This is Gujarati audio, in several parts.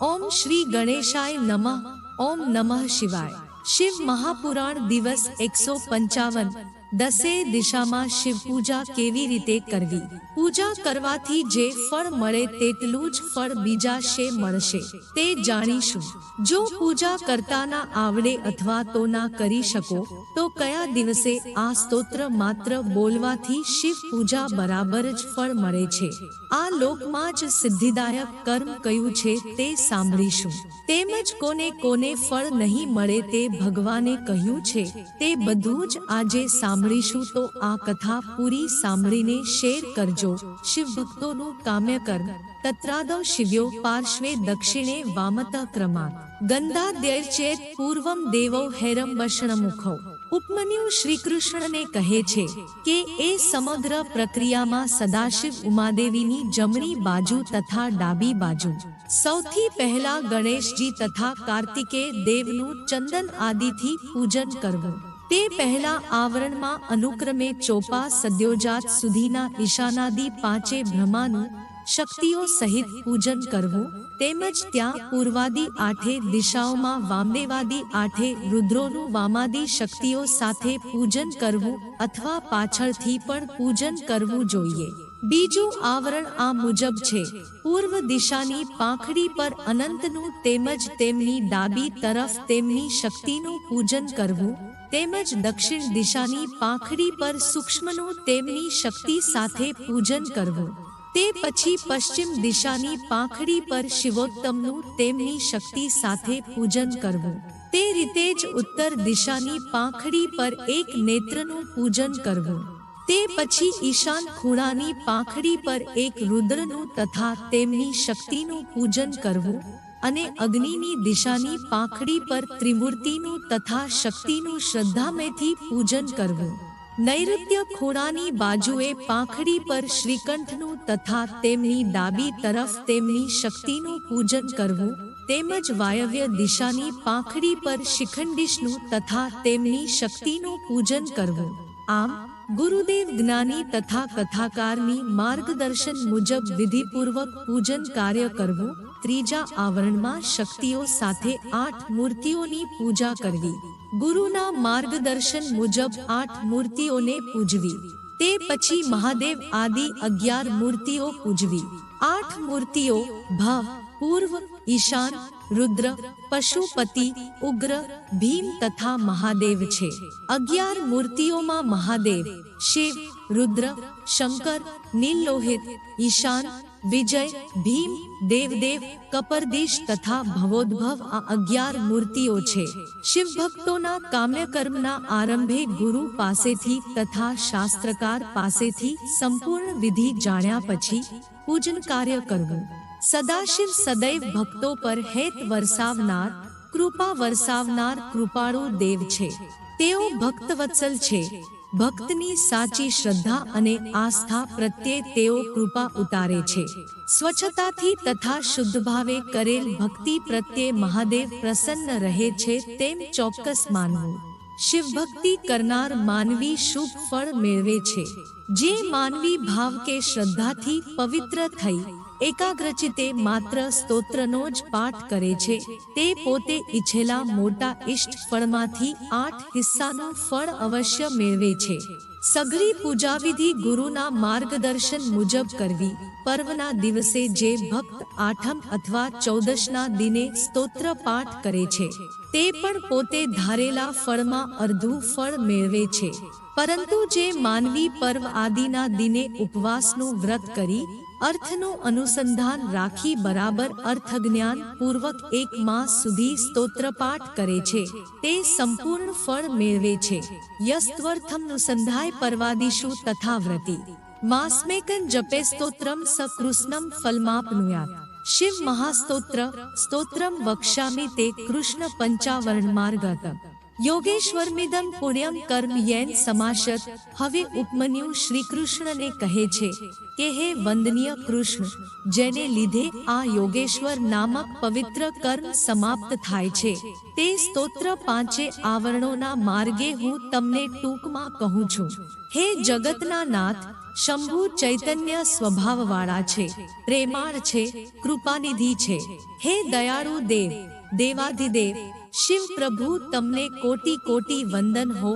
ઓમ શ્રી ગણેશાય નમઃ. ઓમ નમઃ શિવાય. શિવ મહાપુરાણ દિવસ એકસો પંચાવન. દસે દિશામાં શિવ પૂજા કેવી રીતે કરવી? પૂજા કરવાથી જે ફળ મળે તેટલું જ ફળ બીજા શે મળશે. તે જાણીશું. જો પૂજા કરતા ના આવડે અથવા તો ના કરી શકો, તો કયા દિવસે આ સ્તોત્ર માત્ર બોલવાથી શિવ પૂજા બરાબર જ ફળ મળે છે? આ લોકમાં જ સિદ્ધિદાયક કર્મ કયું છે તે સાંભળીશું. તેમજ કોને કોને ફળ નહીં મળે તે ભગવાને કહ્યું છે. તે બધું જ આજે સાંભળીશું તો આ કથા પૂરી સાંભળીને શેર કરજો. શિવ ભક્તોનું કામ્ય કર્મ. તત્રાદવ શિવ્યો પાર્શ્વે દક્ષિણે વામત ક્રમાત ગંધાદ્યર્ચેત પૂર્વમ દેવો હેરમ મુખો ઉપમન્યુ શ્રી કૃષ્ણને કહે છે કે એ સમગ્ર પ્રક્રિયામાં સદાશિવ ઉમાદેવીની જમણી બાજુ તથા ડાબી બાજુ. સૌથી પહેલા ગણેશજી તથા કાર્તિકે દેવનું ચંદન આદિથી પૂજન કરવું. તે પહેલા આવરણમાં અનુક્રમે ચોપા સદ્યોજાત સુધીના ઈશાનાદી પાંચે બ્રહ્માનું શક્તિઓ સહિત પૂજન કરવું, તેમજ ત્યાં પૂર્વાદી આઠે દિશાઓમાં વામદેવાદી આઠે રુદ્રોનું વામાદી શક્તિઓ સાથે પૂજન કરવું અથવા પાછળથી પણ પૂજન કરવું જોઈએ. બીજું આવરણ આ મુજબ છે. પૂર્વ દિશાની પાંખડી પર અનંતનું તેમજ તેમની ડાબી તરફ તેમની શક્તિનું પૂજન કરવું તેમજ દક્ષિણ દિશાની પાંખડી પર સૂક્ષ્મનું તેમની શક્તિ સાથે પૂજન કરવું. તે પછી પશ્ચિમ દિશાની પાંખડી પર શિવોત્તમનું તેમની શક્તિ સાથે પૂજન કરવું. તે રીતે જ ઉત્તર દિશાની પાંખડી પર એક નેત્રનું પૂજન કરવું. તે પછી ઈશાન ખૂણાની પાંખડી પર એક રુદ્રનું તથા તેમની શક્તિનું પૂજન કરવું. અને અગ્નિની દિશાની પાંખડી પર ત્રિમૂર્તિનું તથા શક્તિનું શ્રદ્ધામયથી પૂજન કરવું. નૈઋત્ય ખૂણાની બાજુએ પાંખડી પર શ્રીકંઠનું તથા તેમની ડાબી તરફ તેમની શક્તિનું પૂજન કરવું, તેમજ વાયવ્ય દિશાની પાંખડી પર શિખંડીશનું તથા તેમની શક્તિનું પૂજન કરવું. આમ, ગુરુદેવ જ્ઞાની તથા કથાકારની માર્ગદર્શન મુજબ વિધિપૂર્વક પૂજન કાર્ય કરવું ત્રીજા આવરણમાં શક્તિઓ સાથે આઠ મૂર્તિઓની પૂજા કરવી. ગુરુના માર્ગદર્શન મુજબ આઠ મૂર્તિઓને પૂજવી. તે પછી મહાદેવ આદિ અગિયાર મૂર્તિઓ પૂજવી. આઠ મૂર્તિઓ ભવ, પૂર્વ, ઈશાન, રુદ્ર, પશુપતિ, ઉગ્ર, ભીમ તથા મહાદેવ છે. અગિયાર મૂર્તિઓમાં મહાદેવ, શિવ, રુદ્ર, શંકર, નીલલોહિત, ઈશાન વિજય, ભીમ, દેવદેવ, કપરદીશ તથા ભવોદ્ભવ આ અગિયાર મૂર્તિઓ છે. શિવ ભક્તોના કામ્યકર્મના આરંભે ગુરુ પાસેથી તથા શાસ્ત્રકાર પાસેથી સંપૂર્ણ વિધિ જાણ્યા પછી પૂજન કાર્ય કરવું. સદાશિવ સદૈવ ભક્તો પર હેત વરસાવનાર, કૃપા વરસાવનાર કૃપાળુ દેવ છે. તેઓ ભક્તવત્સલ છે. ભક્તની સાચી શ્રદ્ધા અને આસ્થા પ્રત્યે તેઓ કૃપા ઉતારે છે. સ્વચ્છતાથી તથા શુદ્ધ ભાવે કરેલ ભક્તિ પ્રત્યે મહાદેવ પ્રસન્ન રહે છે તેમ ચોક્કસ માનવું. શિવ ભક્તિ કરનાર માનવી શુભ ફળ મેળવે છે. જે માનવી ભાવ કે શ્રદ્ધાથી પવિત્ર થઈ એકાગ્રચિતે માત્ર સ્તોત્રનો જ પાઠ કરે છે. તે પોતે ઈચ્છેલા મોટા ઈષ્ટ ફળમાંથી આઠ હિસ્સાનું ફળ અવશ્ય મેળવે છે. સઘળી પૂજાવિધિ ગુરુના માર્ગદર્શન મુજબ કરવી. પર્વના દિવસે જે ભક્ત આઠમ અથવા ચૌદશના દિને સ્તોત્ર પાઠ કરે છે, તે પણ પોતે ધારેલા ફળમાં અર્ધું ફળ મેળવે છે. પરંતુ જે માનવી પર્વ આદિના દિને ઉપવાસનું વ્રત કરી અર્થનું અનુસંધાન રાખી બરાબર અર્થજ્ઞાન પૂર્વક એક માસ સુધી સ્તોત્રપાઠ કરે છે. તે સંપૂર્ણ ફળ મેળવે છે. યસ્ત્વર્થમ નુસંધાય પરવાદિશુ તથા વ્રતિ માસ્મેકન જપે સ્તોત્રમ સકૃષ્ણમ ફલમાપનુયાત. શિવ મહાસ્તોત્ર, સ્તોત્રમ વક્ષામિ તે કૃષ્ણ પંચાવરણ માર્ગત. યોગેશ્વરમિદમ પુણ્યમ કર્મ યેન સમાશત. હવે ઉપમન્યુ શ્રી કૃષ્ણને કહે છે કે, હે વંદનીય કૃષ્ણ, જેને લીધે આ યોગેશ્વર નામક પવિત્ર કર્મ સમાપ્ત થાય છે. તે સ્તોત્ર પાંચે આવરણોના માર્ગે હું તમને ટૂંકમાં કહું છું. હે જગતના નાથ, શંભુ ચૈતન્ય સ્વભાવવાળા છે, પ્રેમાળ છે, કૃપાનિધિ છે. હે દયાળુ દેવ, દેવાધિદેવ શિવ પ્રભુ તમને કોટી કોટી વંદન હો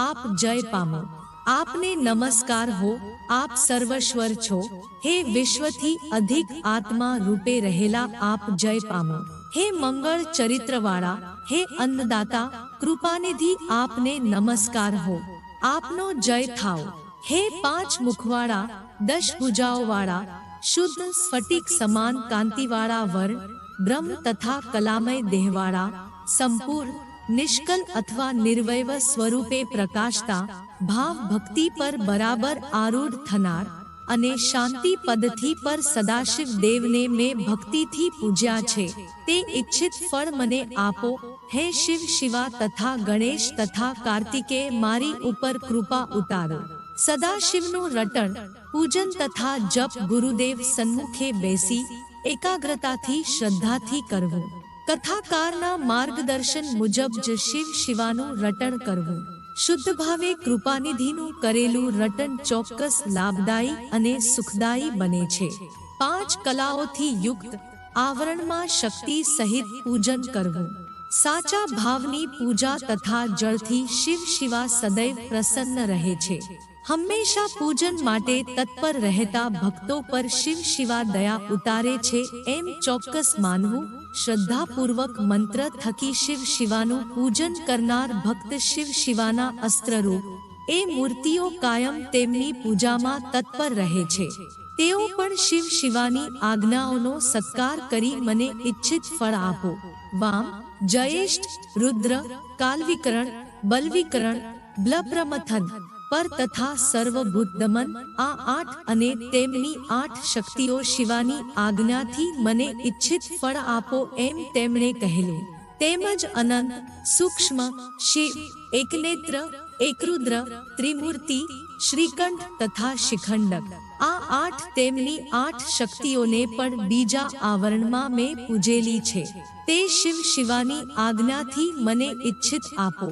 આપ જય પામો આપને નમસ્કાર હો આપ સર્વશ્વર છો હે વિશ્વથી અધિક આત્મા રૂપે રહેલા આપ જય પામો હે મંગળ ચરિત્રવાળા હે અન્નદાતા કૃપાનિધિ આપને નમસ્કાર હો આપનો જય થાઓ હે પાંચ મુખવાળા દશ ભુજાઓવાળા શુદ્ધ સ્ફટિક સમાન કાંતિવાળા વર બ્રહ્મ તથા કલામય દેહવાળા સંપૂર્ણ, નિષ્કલ અથવા નિર્વૈવ સ્વરૂપે પ્રકાશતા ભાવ ભક્તિ પર બરાબર આરૂઢ થનાર અને શાંતિ પદથી પર સદાશિવ દેવને મેં ભક્તિથી પૂજ્યા છે. તે ઈચ્છિત ફળ મને આપો, હે શિવ શિવા તથા ગણેશ તથા કાર્તિકે મારી ઉપર કૃપા ઉતારો. સદાશિવનું રટણ, પૂજન તથા જપ ગુરુદેવ સન્મુખે બેસી, એકાગ્રતાથી, શ્રદ્ધાથી કરવું. કથાકારના માર્ગદર્શન મુજબ જ શિવ શિવાનું રટણ કરવું. શુદ્ધ ભાવે કૃપાનિધિનું કરેલું રટન ચોક્કસ લાભદાયી અને સુખદાયી બને છે. પાંચ કલાઓથી યુક્ત, આવરણમાં શક્તિ સહિત પૂજન કરવું. સાચા ભાવની પૂજા તથા જળથી શિવ શિવા સદૈવ પ્રસન્ન રહે છે. હંમેશા પૂજન માટે તત્પર રહેતા ભક્તો પર શિવ શિવા દયા ઉતારે છે એમ ચોક્કસ માનવું, શ્રદ્ધાપૂર્વક મંત્ર થકી શિવ શિવાનું પૂજન કરનાર ભક્ત શિવ શિવાના અસ્ત્રરૂપ. એ મૂર્તિઓ કાયમ તેમની પૂજામાં તત્પર રહે છે. તેઓ પણ શિવ શિવાની આજ્ઞાઓનો સત્કાર કરી મને ઈચ્છિત ફળ આપો. વામ જયેષ્ઠ, રુદ્ર, કાલવિકરણ, બલવિકરણ, બ્લપ્રમથન, પર તથા સર્વભૂત દમન આ આઠ અને તેમની આઠ શક્તિઓ શિવાની આજ્ઞાથી મને ઈચ્છિત ફળ આપો એમ તેમણે કહેલું. તેમજ અનંત, સૂક્ષ્મ, શિવ, એકનેત્ર, એકરુદ્ર, ત્રિમૂર્તિ, શ્રીકંઠ તથા શિખંડક આ આઠ તેમની આઠ શક્તિઓને પણ બીજા આવરણમાં મેં પૂજેલી છે. તે શિવ શિવાની આજ્ઞાથી મને ઈચ્છિત આપો.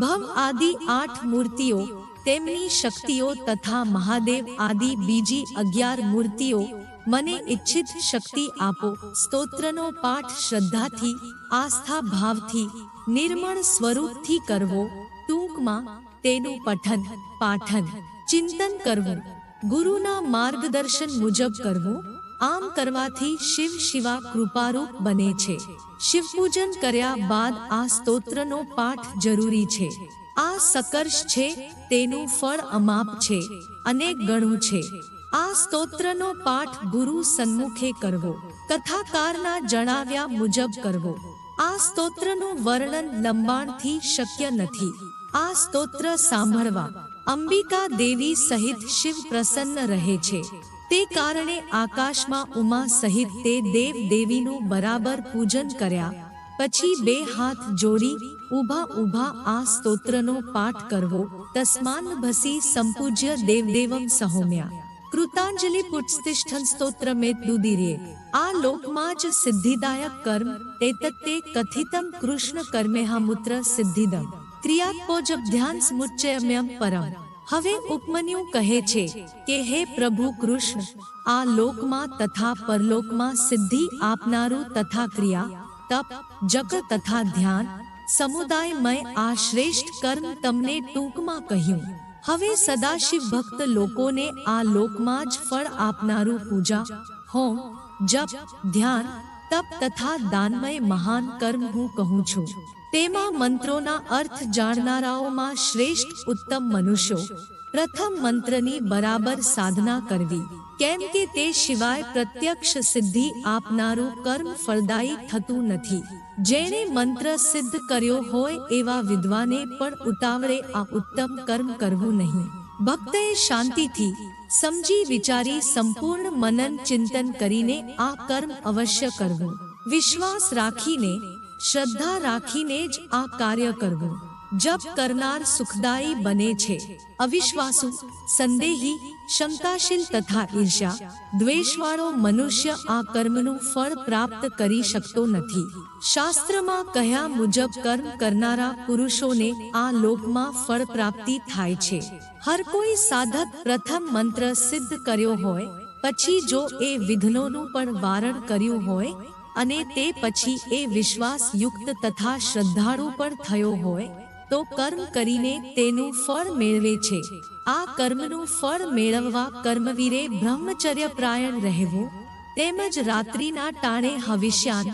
ભવ આદિ આઠ મૂર્તિઓ, તેમની શક્તિઓ તથા મહાદેવ આદિ બીજી અગિયાર મૂર્તિઓ મને ઈચ્છિત શક્તિ આપો. સ્તોત્રનો પાઠ શ્રદ્ધાથી, આસ્થા ભાવથી, નિર્મળ સ્વરૂપથી કરવો. ટૂંકમાં તેનું પઠન, પાઠન, ચિંતન કરવું. ગુરુના માર્ગદર્શન મુજબ કરવું, આમ કરવાથી શિવ શિવા કૃપારૂપ બને છે. શિવ પૂજન કર્યા બાદ આ સ્તોત્રનો પાઠ જરૂરી છે. આ સકર્ષ છે, તેનું ફળ અમાપ છે, અને ગણું છે. આ સ્તોત્રનો પાઠ ગુરુ સન્મુખે કરવો, કથાકારના જણાવ્યા મુજબ કરવો. આ સ્તોત્રનું વર્ણન લંબાણથી શક્ય નથી. આ સ્તોત્ર સાંભળવા અંબિકા દેવી સહિત શિવ પ્રસન્ન રહે છે. તે કારણે આકાશમાં ઉમા સહિત તે દેવ દેવીનું બરાબર પૂજન કર્યા. પછી બે હાથ જોડી, ઊભા ઊભા આ સ્તોત્રનો પાઠ કરવો. તસ્માન ભસી સંપૂજ્ય દેવદેવમ સહોમ્યા કૃતાંજલિ પુષ્તિષ્ઠન સ્તોત્ર મેં દુદીરે. આ લોકમાં જ સિદ્ધિદાયક કર્મ, એતત્તે કથિતમ કૃષ્ણ કર્મેહા મૂત્ર સિદ્ધિદમ. ક્રિયાત્પોજબ ધ્યાન સ્મુચ્ચયમ્યમ પરમ. હવે ઉપમન્યુ કહે છે કે, હે પ્રભુ કૃષ્ણ, આ લોકમાં તથા પરલોકમાં સિદ્ધિ આપનારું તથા ક્રિયા તપ, જપ તથા ધ્યાન, સમુદાયમય આ શ્રેષ્ઠ કર્મ તમને ટૂંકમાં કહ્યું. હવે સદાશિવ ભક્ત લોકોને આ લોકમાં જ ફળ આપનારું પૂજા, હોમ, જપ, ધ્યાન, તપ તથા દાનમય મહાન કર્મ હું કહું છું. તેમાં મંત્રોના અર્થ જાણનારાઓમાં શ્રેષ્ઠ ઉત્તમ મનુષ્યો. પ્રથમ મંત્રની બરાબર સાધના કરવી. કેમ કે તે સિવાય પ્રત્યક્ષ સિદ્ધિ આપનારું કર્મ ફળદાયી થતું નથી. જેણે મંત્ર સિદ્ધ કર્યો હોય એવા વિદ્વાને પણ ઉતાવળે આ ઉત્તમ કર્મ કરવું નહીં. ભક્તએ શાંતિથી સમજી વિચારી સંપૂર્ણ મનન ચિંતન કરીને આ કર્મ અવશ્ય કરવું. વિશ્વાસ રાખીને શ્રદ્ધા રાખીને જ આ કાર્ય કરવું. જપ કરનાર સુખદાયી બને છે. અવિશ્વાસુ, સંદેહી, શંકાશીલ તથા ઈર્ષ્યા, દ્વેષવાળો મનુષ્ય આ કર્મનું ફળ પ્રાપ્ત કરી શકતો નથી. શાસ્ત્રમાં કહ્યા મુજબ કર્મ કરનારા પુરુષોને આ લોકમાં ફળ પ્રાપ્તિ થાય છે. હર કોઈ સાધક પ્રથમ મંત્ર સિદ્ધ કર્યો હોય, પછી જો એ વિઘ્નોનું પણ વારણ કર્યું હોય અને તે પછી એ વિશ્વાસ યુક્ત તથા શ્રદ્ધાળુ પણ થયો હોય, તો કર્મ કરીને તેનું ફળ મેળવે છે. આ કર્મનું ફળ મેળવવા કર્મવીરે બ્રહ્મચર્ય પ્રાયણ રહેવું, તેમજ રાત્રિના ટાણે હવિષ્યાન,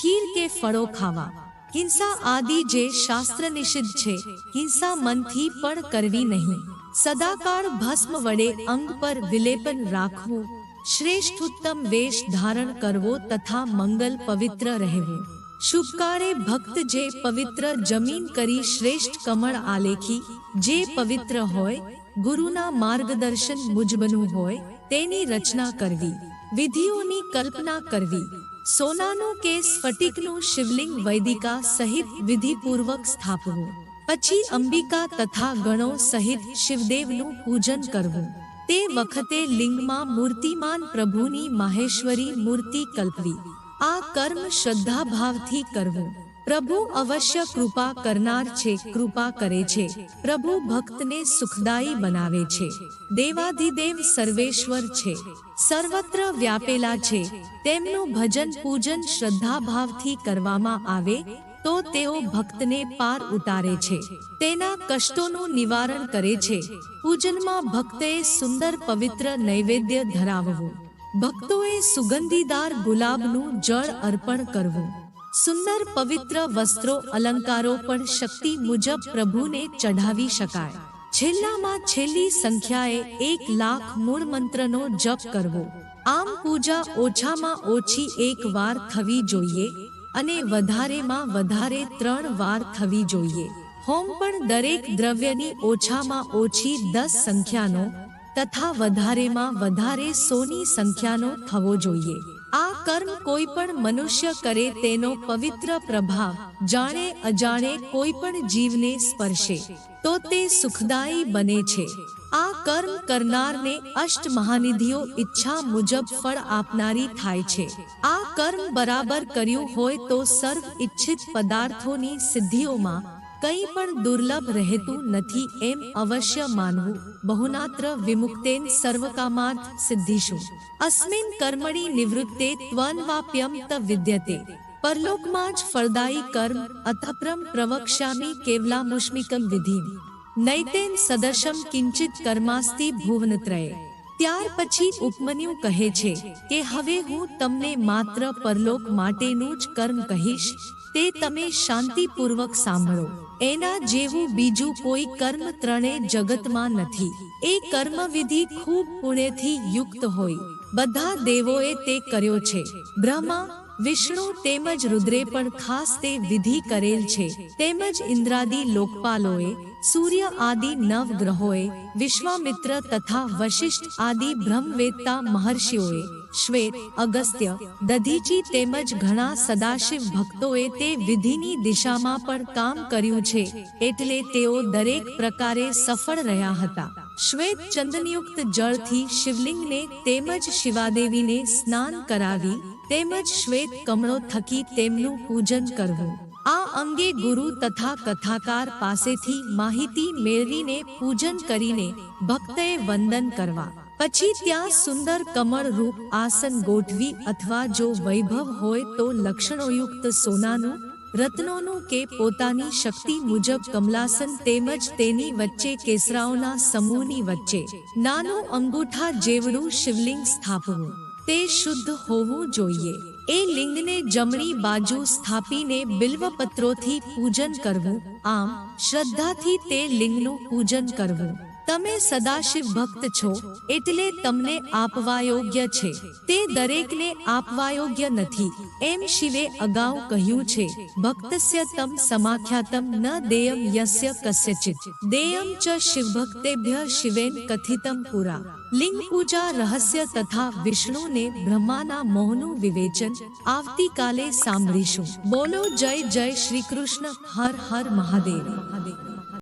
ખીર કે ફળો ખાવા. હિંસા આદિ જે શાસ્ત્ર નિષિદ્ધ છે, હિંસા મનથી પણ કરવી નહીં. સદાકાળ ભસ્મ વડે અંગ પર વિલેપન રાખવું શ્રેષ્ઠોત્તમ વેશ ધારણ કરવો તથા મંગલ પવિત્ર રહેવું. શુભકાળે ભક્ત જે પવિત્ર જમીન કરી શ્રેષ્ઠ કમળ આલેખી, જે પવિત્ર હોય, ગુરુના માર્ગદર્શન મુજબનું હોય, તેની રચના કરવી. વિધિઓની કલ્પના કરવી. સોનાનું કે સ્ફટિકનું શિવલિંગ વૈદિકા સહિત વિધિપૂર્વક સ્થાપવું. પછી અંબિકા તથા ગણો સહિત શિવદેવનું પૂજન કરવું. તે વખતે લિંગમાં મૂર્તિમાન પ્રભુની માહેશ્વરી મૂર્તિ કલ્પવી. આ કર્મ શ્રદ્ધા ભાવથી કરવું. પ્રભુ અવશ્ય કૃપા કરનાર છે, કૃપા કરે છે. પ્રભુ ભક્તને સુખદાયી બનાવે છે. દેવાધિદેવ સર્વેશ્વર છે. સર્વત્ર વ્યાપેલા છે. તેમનું ભજન પૂજન શ્રદ્ધા ભાવથી કરવામાં આવે તો તેઓ ભક્તને પાર ઉતારે છે. તેના કષ્ટોનું નિવારણ કરે છે. પૂજનમાં ભક્તે સુંદર પવિત્ર નૈવેદ્ય ધરાવવું. ભક્તોએ સુગંધીદાર ગુલાબનું જળ અર્પણ કરવું. સુંદર પવિત્ર વસ્ત્રો અલંકારો પણ શક્તિ મુજબ પ્રભુને ચઢાવી શકાય. છેલ્લામાં છેલ્લી સંખ્યાએ એક લાખ મૂળ મંત્રનો જપ કરવો. આમ પૂજા ઓછામાં ઓછી એક વાર થવી જોઈએ. અને વધારેમાં વધારે ત્રણ વાર થવી જોઈએ. હોમ પણ દરેક દ્રવ્યની ઓછામાં ઓછી દસ સંખ્યાનો તથા વધારેમાં વધારે સોની સંખ્યાનો થવો જોઈએ. આ કર્મ કોઈ પણ મનુષ્ય કરે તેનો પવિત્ર પ્રભાવ જાણે અજાણે કોઈ પણ જીવને સ્પર્શે, તો તે સુખદાયી બને છે. આ કર્મ કરનારને અષ્ટ મહાનિધિઓ ઈચ્છા મુજબ ફળ આપનારી થાય છે. આ કર્મ બરાબર કર્યું હોય તો સર્વ ઈચ્છિત પદાર્થોની સિદ્ધિઓમાં કંઈ પણ દુર્લભ રહેતું નથી એમ અવશ્ય માનવું. બહુનાત્ર વિમુક્તેન સર્વકામાર્થ સિદ્ધિશું અસ્મિન કર્મણી નિવૃત્તે ત્વન્વાપ્યમ ત વિદ્યતે. પરલોકમાં જ ફળદાયી કર્મ અથપ્રમ પ્રવક્ષ્યામી કેવલામુષ્મિકમ વિધિ નૈતેન સદર્શમ કિંચિત કર્માસ્તિ ભુવનત્રયે. ત્યાર પછી ઉપમન્યુ કહે છે કે હવે હું તમને માત્ર પરલોક માટેનું જ કર્મ કહીશ, તે તમે શાંતિપૂર્વક સાંભળો. એના જેવું બીજું કોઈ કર્મ ત્રણે જગતમાં નથી. એ કર્મવિધિ ખૂબ પુણ્યથી યુક્ત હોય. બધા દેવોએ તે કર્યો છે. બ્રહ્મા વિષ્ણુ તેમજ રુદ્રે પણ ખાસ તે વિધિ કરેલ છે. તેમજ ઇન્દ્રાદિ લોકપાલોએ, સૂર્ય આદિ નવ ગ્રહોએ વિશ્વામિત્ર તથા વશિષ્ઠ આદિ બ્રહ્મવેત્તા મહર્ષિઓએ, શ્વેત, અગસ્ત્ય, દધીચી તેમજ ઘણા સદાશિવ ભક્તોએ તે વિધિની દિશામાં પણ કામ કર્યું છે. એટલે તેઓ દરેક પ્રકારે સફળ રહ્યા હતા. શ્વેત ચંદનયુક્ત જળથી શિવલિંગને તેમજ શિવાદેવીને સ્નાન કરાવી, તેમજ શ્વેત કમળો થકી તેમનું પૂજન કરવું. આ અંગે ગુરુ તથા કથાકાર પાસેથી માહિતી મેળવીને પૂજન કરીને ભક્તએ વંદન કરવા. પછી ત્યાં સુંદર કમળ રૂપ આસન ગોઠવી અથવા જો વૈભવ હોય તો લક્ષણોયુક્ત સોનાનું રત્નોનું કે પોતાની શક્તિ મુજબ કમલાસન તેમજ તેની વચ્ચે કેસરાઓના સમૂહની વચ્ચે. નાનું અંગૂઠા જેવડું શિવલિંગ સ્થાપવું. તે શુદ્ધ હોવું જોઈએ. એ લિંગને જમણી બાજુ સ્થાપીને બિલ્વપત્રોથી પૂજન કરવું. આમ, શ્રદ્ધાથી તે લિંગનું પૂજન કરવું. તમે સદાશિવ ભક્ત છો, એટલે તમને આપવા યોગ્ય છે. તે દરેકને આપવા યોગ્ય નથી. એમ શિવે અગાઉ કહ્યું છે, ભક્તસ્ય તમ સમાખ્યાતમ ન દેયમ યસ્ય કસ્યચિત. દેયમ ચ શિવભક્તેભ્ય શિવેન કથિતમ પુરા. લિંગ પૂજા રહસ્ય તથા વિષ્ણુને બ્રહ્માના મોહનું વિવેચન આવતીકાલે સાંભળીશું. બોલો જય જય શ્રી કૃષ્ણ, હર હર મહાદેવ મહાદેવ.